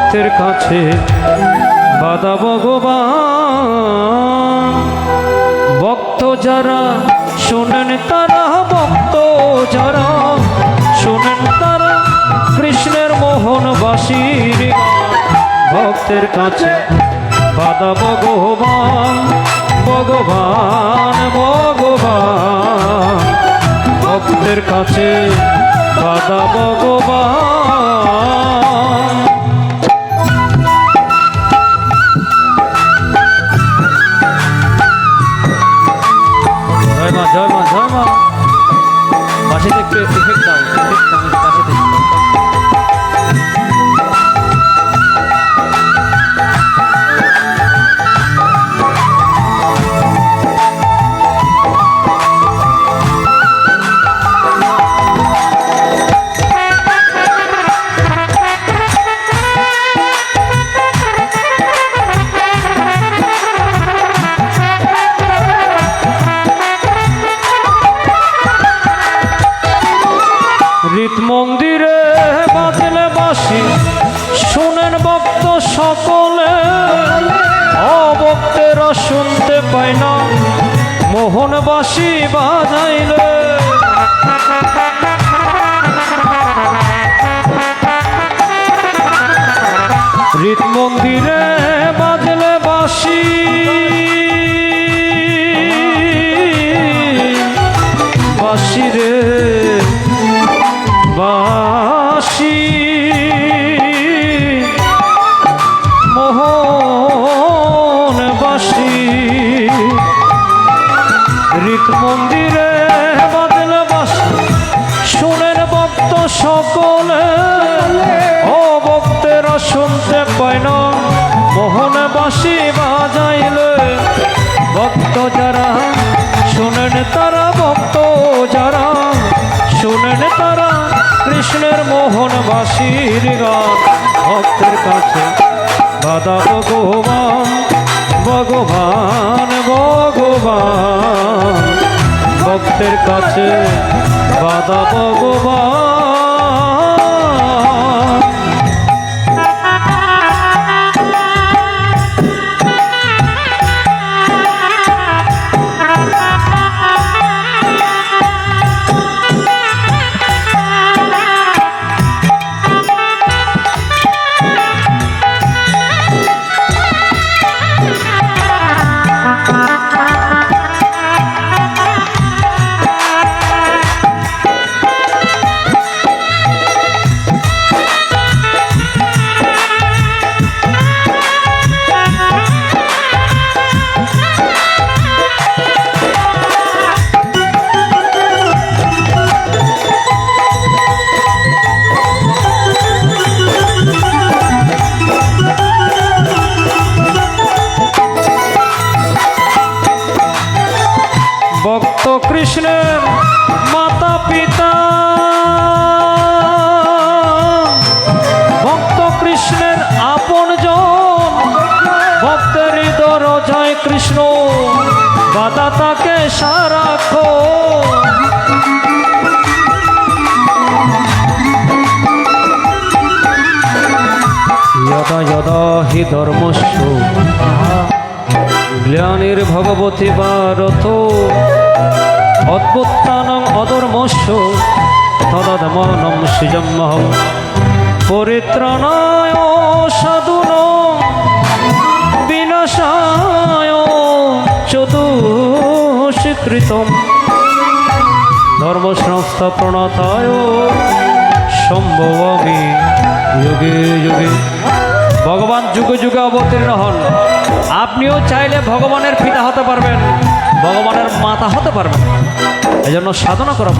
ভক্তের কাছে বাদা ভগবান। ভক্ত যারা শোনেন তারা ভক্ত যারা শোনেন তারা কৃষ্ণের মোহনবাসীর গান। ভক্তের কাছে বাদা ভগবান। ভগবান ভগবান। ভক্তের কাছে বাদা ভগবান। সকলে অভক্তেরা শুনতে পায় না। মোহনবাসী বাজাইলে। রীত মন্দিরে বাজলে বাসি বাসি রে। রীত মন্দিরে বাদল বাসি। শুনেন ভক্ত সকলে। ও ভক্তেরা শুনতে পায় না। মোহন বাসি বাজাইলে ভক্ত যারা, শুনেন তারা ভক্ত যারা, শুনেন তারা কৃষ্ণের মোহন বাসির গান। ভক্তের কাছে বাদা ভগবান ভগবান ভগবান। ভক্তের কাছে বাদা ভগবান। কৃষ্ণের মাতা পিতা ভক্ত কৃষ্ণের আপন জন ভক্তের দরজায় কৃষ্ণ। দাদা তাকে সারাক্ষ যদা যদা হি ধর্মস্য। গ্লানির্ভগবতী ভারত অদ্ভুত্তানং অধর্মস্য তদধমনম সৃজম্মহম পরিত্রাণায় সাধুন বিনাশায় চতুষ্কৃতম ধর্ম সংস্থাপনতায় সম্ভবামি যুগে যুগে। ভগবান যুগে যুগে অবতীর্ণ হন। আপনিও চাইলে ভগবানের পিতা হতে পারবেন, ভগবানের মাতা হতে পারবেন। এজন্য সাধনা করা।